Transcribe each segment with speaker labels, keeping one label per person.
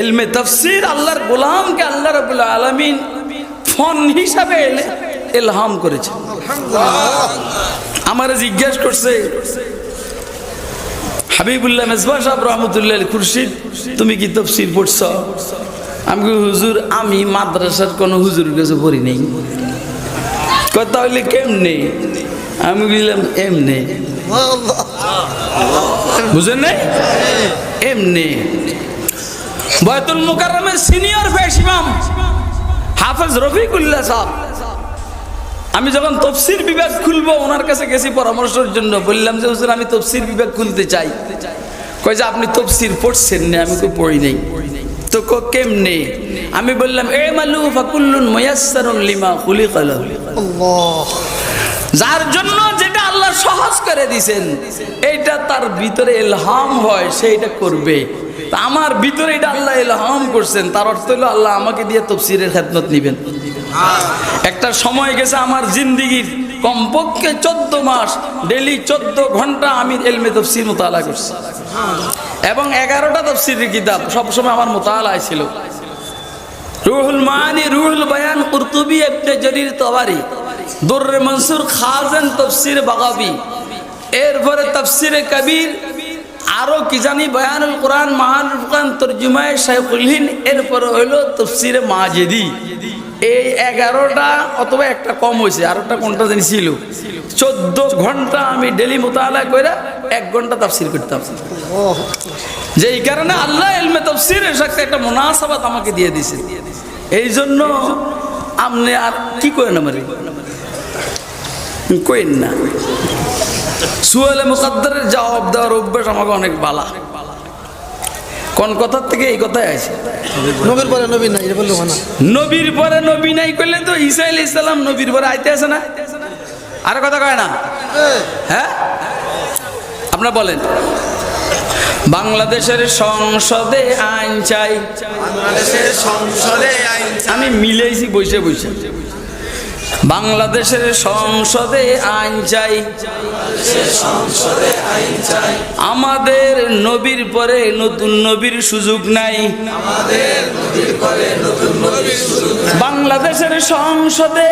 Speaker 1: এলমে তফসির আল্লাহর গোলামকে আল্লাহ রবুল আলমিন ফোন হিসাবে এলে এলহাম করেছে। আমার জিজ্ঞেস করছে হাবিবুল্লাহ মেজবা সাহেব রহমতুল্লাহ খুরশিদ তুমি কি তফসির পড়ছ? আমি হুজুর আমি মাদ্রাসার কোনো হুজুর কাছে পড়ি নেই। কথা হইলে কেমনে? আমি বুঝলাম এমনে। বুঝেন নাই? এমনি। বয়তুল মুকাররমের সিনিয়র ফেস ইমাম হাফেজ রফিকুল্লাহ সাহেব আমি যখন তফসির বিভাগ খুলবো ওনার কাছে গেছি পরামর্শের জন্য। বললাম যে হুজুর আমি তফসির বিভাগ খুলতে চাই। কয় যে আপনি তফসির পড়ছেন না আমি তো পড়ি নাই। তো ক কেমনে? আমি বললাম এ মালু ফাকুল্লুন মুয়াসসারুন লিমা খুলিকাল যার জন্য সহজ করে দিছেন। এইটা তার ভিতরে এলহাম হয়, সেইটা করবে। আমার ভিতরে এটা আল্লাহ এলহাম করছেন, তার অর্থ হলো আল্লাহ আমাকে দিয়ে তফসিরের খেদমত নিবেন। একটা সময় গেছে আমার জিন্দিগির কমপক্ষে চোদ্দ মাস ডেলি চোদ্দ ঘণ্টা আমি এলমে তফসির মোতালা করছি। এবং এগারোটা তফসিরের কিতাব সবসময় আমার মোতালায় ছিল। রুহুল মানি, রুহুল বায়ান কুরতুবি ইবনে জরির তবারি দুররে মনসুর খাজেন তফসির বাগাবি। এরপরে তফসিরে কবির, আরও কি জানি বয়ানুল কোরআন, মাহানুল কোরআন, তর্জুমায় শাইখুল এরপরে হইল তফসিরে মাজেদি। এই এগারোটা অথবা একটা কম হয়েছে আরোটা কোনটা জানি ছিল। চোদ্দ ঘণ্টা আমি ডেলি মোতালা করে এক ঘণ্টা তাফসির করতাম। যে এই কারণে আল্লাহ এলমে তফসিরের সাথে একটা মোনাসাবাত আমাকে দিয়ে দিছে এই জন্য আপনি আর কি করেন আমার? কইন না। সুয়েলে মুকাদ্দারের জবাব দেওয়ার অভ্যাস আমাকে অনেক বালা। কোন কথার থেকে এই কথাই আছে
Speaker 2: নবীর পরে নবীর নাই না।
Speaker 1: নবীর পরে নবী নাই করলে তো ঈসা আলাইহিস সালাম নবীর পরে আইতে আছে না? আর কথা কয় না। হ্যাঁ? আপনারা বলেন। বাংলাদেশের সংসদে আইন চাই।
Speaker 3: বাংলাদেশের সংসদে
Speaker 1: আমি মিলেইছি বসে বসে। বাংলাদেশের সংসদে আইন চাই। আমাদের নবীর পরে নতুন নবীর সুযোগ নাই। বাংলাদেশের সংসদে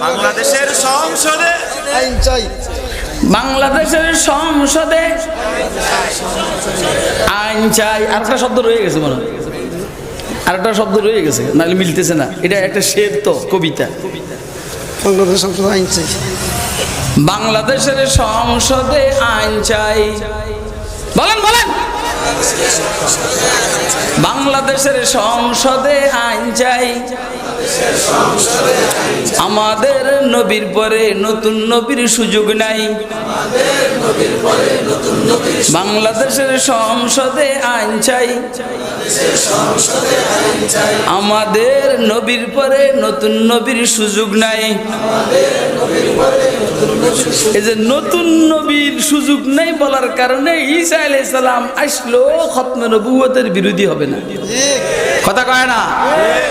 Speaker 3: বাংলাদেশের সংসদে
Speaker 2: আইন চাই।
Speaker 1: বাংলাদেশের সংসদে আইন চাই। আর একটা শব্দ রয়ে গেছে মনে হয়। আর একটা শব্দ রয়ে গেছে নাহলে মিলতেছে না। এটা একটা শের তো কবিতা। বাংলাদেশের সংসদে আইন চাই। বলেন বলেন। বাংলাদেশের সংসদে আইন চাই। আমাদের নবীর পরে নতুন নবীর সুযোগ নাই। বাংলাদেশের সংসদে আইন চাই। আমাদের নবীর পরে নতুন নবীর সুযোগ নাই। এই যে নতুন নবীর সুযোগ নেই বলার কারণে ঈসা আলাইহিস সালাম আসলো খতমে নবুয়তের বিরোধী হবে না। কথা কয় না?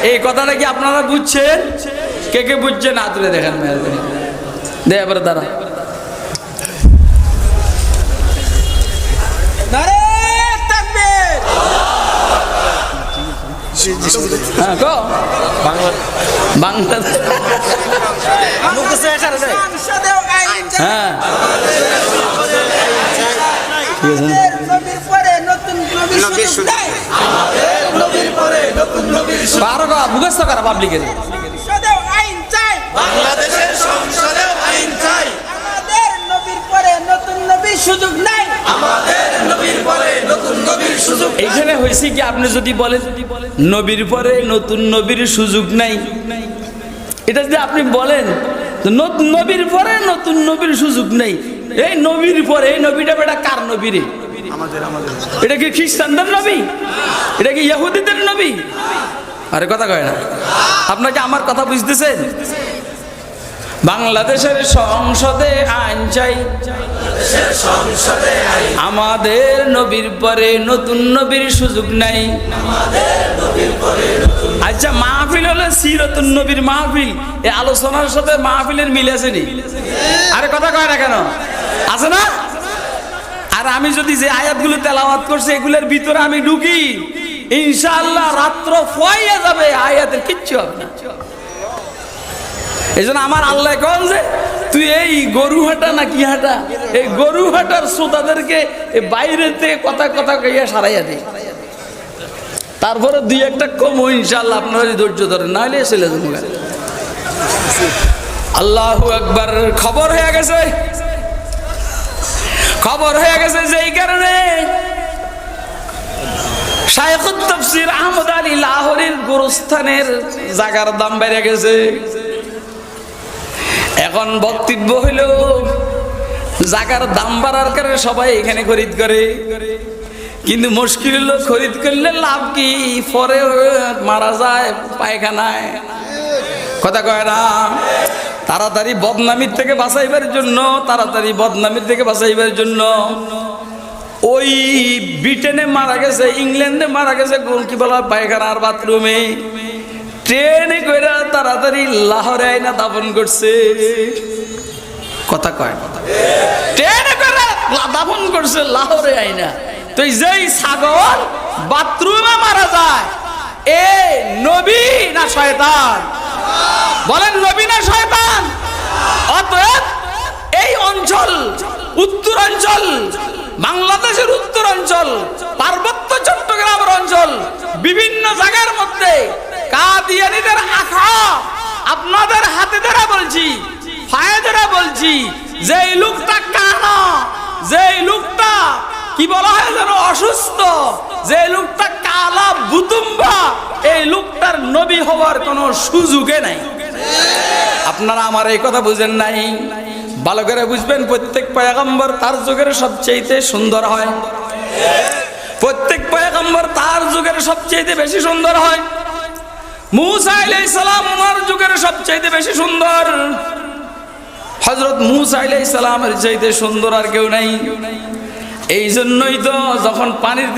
Speaker 1: এই কথাটা কি আপনারা বুঝছেন? কে কে বুঝছেন না তুলে দেখেন মেহরবানি দে এবার দাঁড়া। হ্যাঁ কো। কারও কা মুখস্থ করা পাবলিকের
Speaker 3: বাংলাদেশের সংসদেও আইন চাই।
Speaker 4: সুযোগ নাই।
Speaker 3: আমাদের নবীর পরে নতুন নবীর সুযোগ
Speaker 1: এইখানে হয়েছে কি? আপনি যদি বলেন নবীর পরে নতুন নবীর সুযোগ নাই। এটা যদি আপনি বলেন নতুন নবীর পরে নতুন নবীর সুযোগ নেই। এই নবীর পরে এই নবীটা বেটা কার নবীরে এটা কি খ্রিস্টানদের নবী? এটা কি ইহুদিদের নবী? আরে কথা কয় না। আপনাকে আমার কথা বুঝতেছেন? বাংলাদেশের সংসদে আইন চাই। আমাদের নবীর পরে নতুন নবীর সুযোগ নাই। আচ্ছা মাহফিল হলে সিরতুন নবীর মাহফিল। এই আলোচনার সাথে মাহফিলের মিল আছে নি? আরে কথা কয় না কেন? আছে না? আর আমি যদি যে আয়াতগুলো তেলাওয়াত করছি, এগুলোর ভিতরে আমি ঢুকি। ইনশাআল্লাহ রাত্র ফয়ে আয়াতের কিচ্ছু হবে না। এই জন্য আমার আল্লাহ কন যে, তুই এই গরু হাঁটা না কি হাঁটা? এই গরু হাঁটার শ্রোতাদেরকে বাইরে থেকে কথা কথা কইয়া সারাইয়া দে। তারপরে দুই একটা কম ইনশাল্লাহ আপনারা যদি ধৈর্য ধরেন নাহলে চলে যাব আল্লাহ একবার খবর হয়ে গেছে। খবর হয়ে গেছে যে এই কারণে লাহোরের গোরস্থানের জাগার দাম বেড়ে গেছে। এখন বক্তব্য হইল, জাগার দাম বাড়ার কারণে সবাই এখানে খরিদ করে। কিন্তু মুশকিল হলো খরিদ করলে লাভ কি? পরে মারা যায়, পায়খানায়। কথা কয় না? তাড়াতাড়ি বদনামির থেকে বাঁচাইবার জন্য, তাড়াতাড়ি বদনামির থেকে বাঁচাইবার জন্য। ওই ব্রিটেনে মারা গেছে ইংল্যান্ডে মারা গেছে হয়, পায়খানার বাথরুমে ট্রেনে কইরা তাড়াতাড়ি লাহোরে আইনা দাপন করছে। কথা কয়। ট্রেনে করে দাফন করছে লাহোরে আইনা। তো যেই সাগর বাথরুমে মারা যায় এ নবী না শয়তান? বলেন নবী না শয়তান? অতএব এই অঞ্চল, উত্তরাঞ্চল, বাংলাদেশের উত্তরাঞ্চল, পার্বত্য চট্টগ্রামের অঞ্চল, বিভিন্ন জায়গার মধ্যে কাদিয়ানিদের আখা আপনাদের হাতে ধরা বলছি, পায়ে ধরা বলছি যে লোকটা কানা যে লোকটা কি বলা হয় যেন অসুস্থ যে লোকটা কালা বুতুম্বা, এই লোকটার নবী হওয়ার কোনো সুযোগে নাই। আপনারা আমার এই কথা বুঝেন নাই? ভালো করে বুঝবেন, প্রত্যেক পয়গম্বর তার যুগের সবচেয়ে সুন্দর হয়। প্রত্যেক পয়গম্বর তার যুগের সবচেয়ে বেশি সুন্দর হয়। মুসা আলাইহিস সালাম যুগের বেশি সুন্দর। হজরত চাইতে সুন্দর আর কেউ নাই। এই জন্যই তো যখন পানির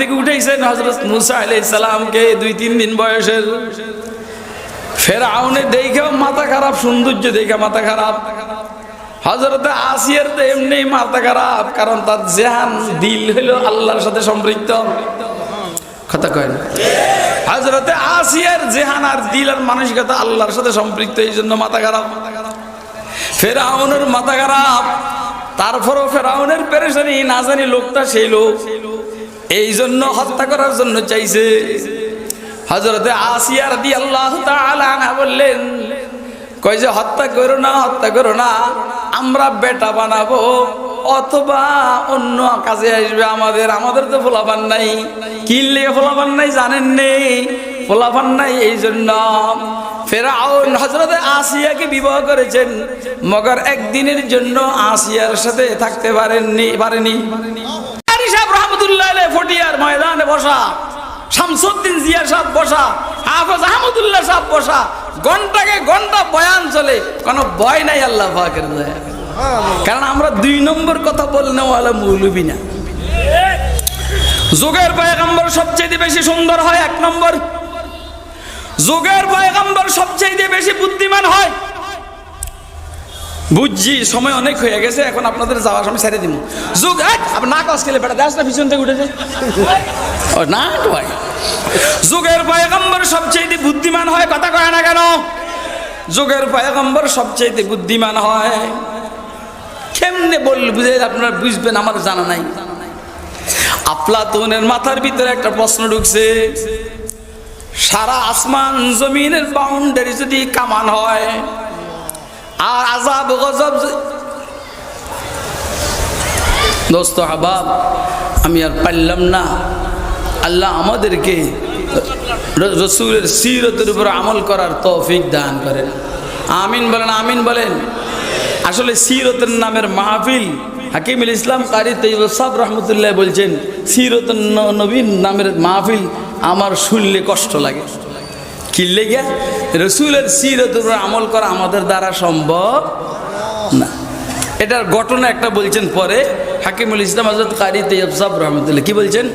Speaker 1: হজরত মুসা দুই তিন দিন বয়সের। ফের আউনে দেখেও মাথা খারাপ, সৌন্দর্য দেখে মাথা খারাপ। হজরতে আসিয়ার তো এমনি মাথা খারাপ, কারণ তার জেহান দিল হইল আল্লাহর সাথে সম্পৃক্ত। কথা কয় না হজরতে আসিয়ার জেহান আর দিল আর মানসিকতা আল্লাহর সাথে সম্পৃক্ত, এই জন্য মাথা খারাপ। ফেরাউনের মাথা খারাপ, তারপরও ফেরাউনের পেরেশানি, না জানি লোকটা সেই লোক। এই জন্য হত্যা করার জন্য চাইছে। হজরতে আসিয়ার দি আল্লাহ বললেন, কই যে হত্যা করো না, হত্যা করো না। আমরা বেটা বানাবো, অথবা অন্য কাজে আসবে আমাদের আমাদের তো ফোলাপান নাই। কিনলে ফোলাপান নাই জানেন নেই ফোলাপান নাই এই জন্য বিবাহ করেছেন, মগর একদিনের জন্য সাথে থাকতে পারেননি, পারেনি। ফটিয়ার ময়দানে বসা, শামসুদ্দিন জিয়া সাহেব বসা আহমদুল্লাহ সাহেব বসা ঘন্টাকে ঘণ্টা বয়ান চলে। কোনো ভয় নাই আল্লাহ পাকের দয়া। কারণ আমরা দুই নম্বর কথা বললে ওয়ালা মৌলবি না। যুগের পয়গম্বর সবচেয়ে বেশি সুন্দর হয় এক নম্বর। যুগের পয়গম্বর সবচেয়ে বেশি বুদ্ধিমান হয়। বুঝছি সময় অনেক হয়ে গেছে এখন আপনাদের যাওয়ার সময় ছেড়ে দিব যুগ না কস খেলে বেটা দেখ না পিছন থেকে উঠেছে। ও না ভাই। যুগের পয়গম্বর সবচেয়ে বুদ্ধিমান হয়, কথা কয় না কেন? যুগের পয়গম্বর সবচেয়ে বুদ্ধিমান হয়। কেমনে বললে বুঝে আপনারা বুঝবেন, আমার জানা নাই। আফলাতুনের মাথার ভিতরে একটা প্রশ্ন ঢুকছে। সারা আসমান জমিনের বাউন্ডারি যদি কামান হয়, আর আজাব গজব দোস্ত হাবাব আমি আর পারলাম না। আল্লাহ আমাদেরকে রসুলের সিরতের উপর আমল করার তৌফিক দান করেন। আমিন বলেন আমিন বলেন। আসলে সিরতের নামের মাহফিল, হাকিমুল ইসলাম কারি তৈব সাব রহমতুল্লাহ বলছেন সিরত নবীন নামের মাহফিল আমার শুনলে কষ্ট লাগে। কি লেগে রসুলের সিরতের উপর আমল করা আমাদের দ্বারা সম্ভব না। এটার ঘটনা একটা বলছেন পরে, হাকিমুল ইসলাম আজাদ কারি তৈব সাব রহমতুল্লাহ। কি বলছেন?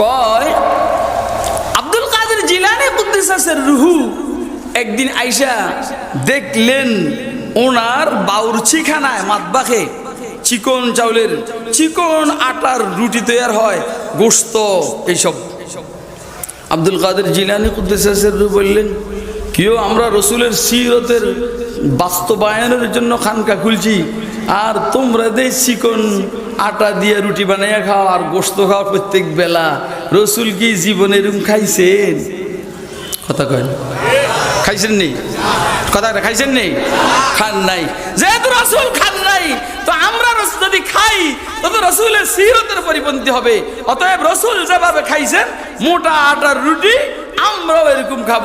Speaker 1: কয়, আব্দুল কাদের জিলানি কুদ্দিসাসের রুহু। একদিন আইসা দেখলেন ওনার বাউরচিখানায় মাতবাখে চিকন চাউলের চিকন আটার রুটি তৈয়ার হয় গোস্ত এইসব। আব্দুল কাদের জিলানি কুদ্দেসের বললেন কেউ আমরা রসুলের সিরতের বাস্তবায়নের জন্য খানকা খুলছি, আর তোমরা দে চিকন আটা দিয়ে রুটি বানাইয়া খাও আর গোস্ত খাও প্রত্যেক বেলা। রসুল কি জীবনে এরকম খাইছেন? কথা কয় খাইছেন নেই কথা খাইছেন নেই খান নাই। যেহেতু রসুল খান নাই, তো আমরা যদি খাই, তো তো রসুলের সিরতের পরিপন্থী হবে। অতএব রসুল যেভাবে খাইছেন, মোটা আটার রুটি আমরাও এরকম খাব।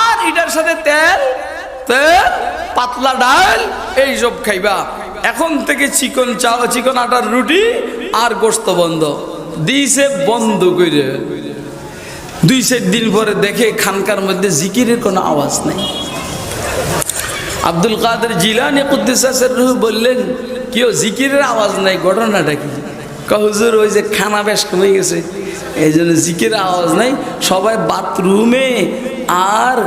Speaker 1: আর এটার সাথে তেল তেল, পাতলা ডাল, এইসব খাইবা। এখন থেকে চিকন চাও চিকন আটার রুটি আর গোস্ত বন্ধ। দিছে বন্ধ করে দুই চার দিন পরে দেখে খানকার মধ্যে জিকিরের কোনো আওয়াজ নাই। আব্দুল কাদের জিলানি কুদ্দিসাসের রুহ বললেন কেউ জিকিরের আওয়াজ নাই, ঘটনাটা কি? কা হুজুর, ওই যে খানা বেশ কমে গেছে। এই জন্য জিকিরের আওয়াজ নাই, সবাই বাথরুমে আর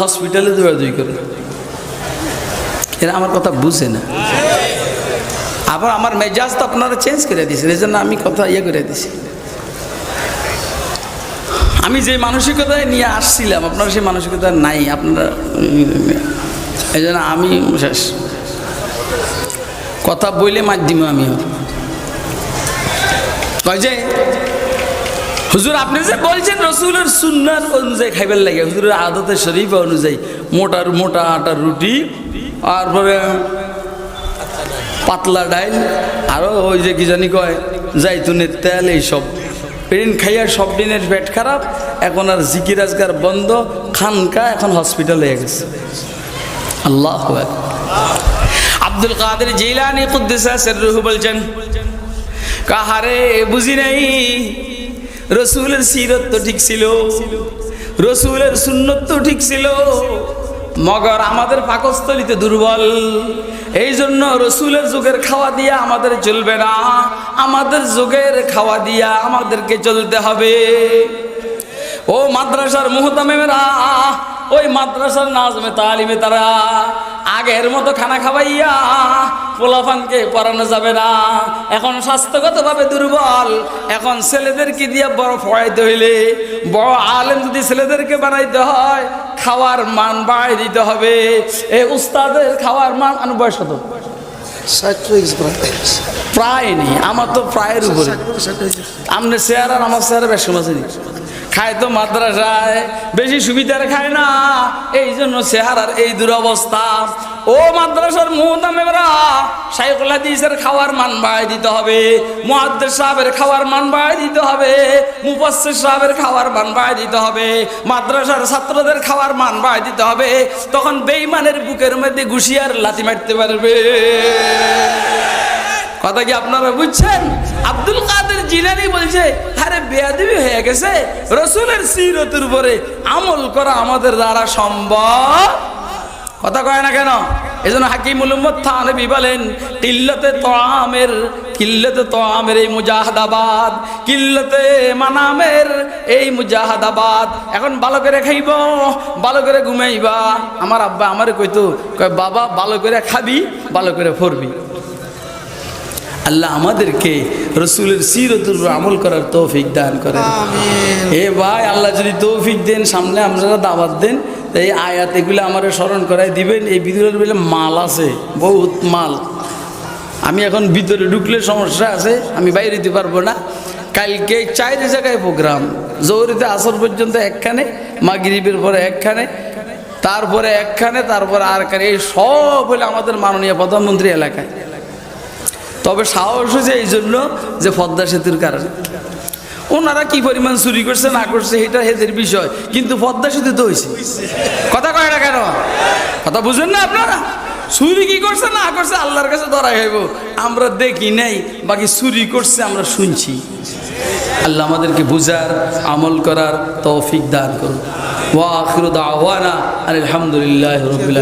Speaker 1: হসপিটালে দৌড়াদৌড়ি করে। এরা আমার কথা বুঝে না। আবার আমার মেজাজ তো আপনারা চেঞ্জ করে দিয়েছেন এই জন্য আমি কথা ইয়ে করে দিছি। আমি যে মানসিকতায় নিয়ে আসছিলাম, আপনারা সেই মানসিকতা নাই, আপনারা এই জন্য আমি শেষ। কথা বইলে মাধ্যম আমি। কয় যে, হুজুর, আপনি যে বলছেন রসুলের সুন্নার অনুযায়ী খাইবার লাগে, হুজুরের আদতের শরীফ অনুযায়ী, মোটার মোটা আটার রুটি তারপরে পাতলা ডাইল আরও ওই যে কি জানি কয়, জাইতুনের তেল এইসব এদিন খাইয়া সব দিনের পেট খারাপ, এখন আর জিকির আজকার বন্ধ, খানকা এখন হসপিটালে গেছে আল্লাহ। আব্দুল কাদের জিলানি কুদ্দিসা রুহু বলছেন, কাহারে বুঝি নাই, রসুলের সিরত তো ঠিক ছিল, রসুলের সুন্নত তো ঠিক ছিল মগর আমাদের পাকস্থলিতে দুর্বল। এই জন্য রসুলের যুগের খাওয়া দিয়া আমাদের চলবে না। আমাদের যুগের খাওয়া দিয়া আমাদেরকে চলতে হবে। ও মাদ্রাসার মুহতামেরা ওই মাদ্রাসার নাজমে তালিমে তারা আগের মতো খানা খাওয়াইয়া পোলাফানকে পড়ানো যাবে না। এখন স্বাস্থ্যগতভাবে দুর্বল। এখন ছেলেদেরকে দিয়ে বড় ফড়াইতে হইলে বড় আলেম যদি ছেলেদেরকে বানাইতে হয় খাওয়ার মান বাড়াই দিতে হবে। এই উস্তাদের খাওয়ার মান আনু বয়স হতো
Speaker 2: প্রায়
Speaker 1: নেই আমার তো প্রায়ের উপরে।
Speaker 2: হয়ে
Speaker 1: চেয়ার আর আমার চেয়ারে বেশ আছে খায় তো মাদ্রাসায়, বেশি সুবিধার খায় না। এই জন্য চেহারার এই দুরবস্থা। ও মাদ্রাসার মুহতামেরা শাইখুল হাদিসের খাওয়ার মান বাড়াই দিতে হবে, মুহাদ্দিস সাহেবের খাওয়ার মান বাড়াই দিতে হবে, মুফাসসির সাহেবের খাওয়ার মান বাড়াই দিতে হবে, মাদ্রাসার ছাত্রদের খাওয়ার মান বাড়াই দিতে হবে, তখন বেঈমানের বুকের মধ্যে ঘুষিয়ার লাথি মারতে পারবে। কথা কি আপনারা বুঝছেন? আব্দুল কাদের জিলানি বলছে, আরে বেয়াদবি হয়ে গেছে। রসুলের সিরতের উপরে আমল করা আমাদের দ্বারা সম্ভব। কথা কয় না কেন? এই জন্য উম্মদ থানবী বলেন, কিল্লতে তোয়ামের কিল্লতে তোয়ামের এই মুজাহাদাবাদ, কিল্লতে মানামের এই মুজাহাদাবাদ। এখন ভালো করে খাইব, ভালো করে ঘুমাইবা। আমার আব্বা আমারে কইতো, কয় বাবা, ভালো করে খাবি, ভালো করে ফরবি। আল্লাহ আমাদেরকে রসুলের সিরতুর আমল করার তৌফিক দান করেন। এ ভাই আল্লাহ যদি তৌফিক দেন সামনে আপনারা দাওয়াত দেন এই আয়াত এগুলো আমার স্মরণ করাই দিবেন। এই ভিতরে বলে মাল আছে বহুত মাল। আমি এখন ভিতরে ঢুকলে সমস্যা আছে আমি বাইরে দিতে পারব না। কালকে চাইরে জায়গায় প্রোগ্রাম জৌরিতে আসর পর্যন্ত একখানে মাগরিবের পরে একখানে তারপরে একখানে তারপরে আর এই সব হলে আমাদের মাননীয় প্রধানমন্ত্রী এলাকায়। তবে সাহস হয়েছে এই জন্য যে পদ্মা সেতুর কারণে। ওনারা কি পরিমাণ চুরি করছে, না করছে এটা হেদের বিষয়। কিন্তু পদ্মা সেতু তো হয়েছে। কথা কয় না কেন? কথা বুঝেন না আপনারা? চুরি কি করছে, না করছে, আল্লাহর কাছে ধরা হইব। আমরা দেখি নাই, বাকি চুরি করছে, আমরা শুনছি। আল্লাহ আমাদেরকে বুঝার, আমল করার তৌফিক দান করুন। ওয়া আখিরু দাওয়ানা আলহামদুলিল্লাহ রবিল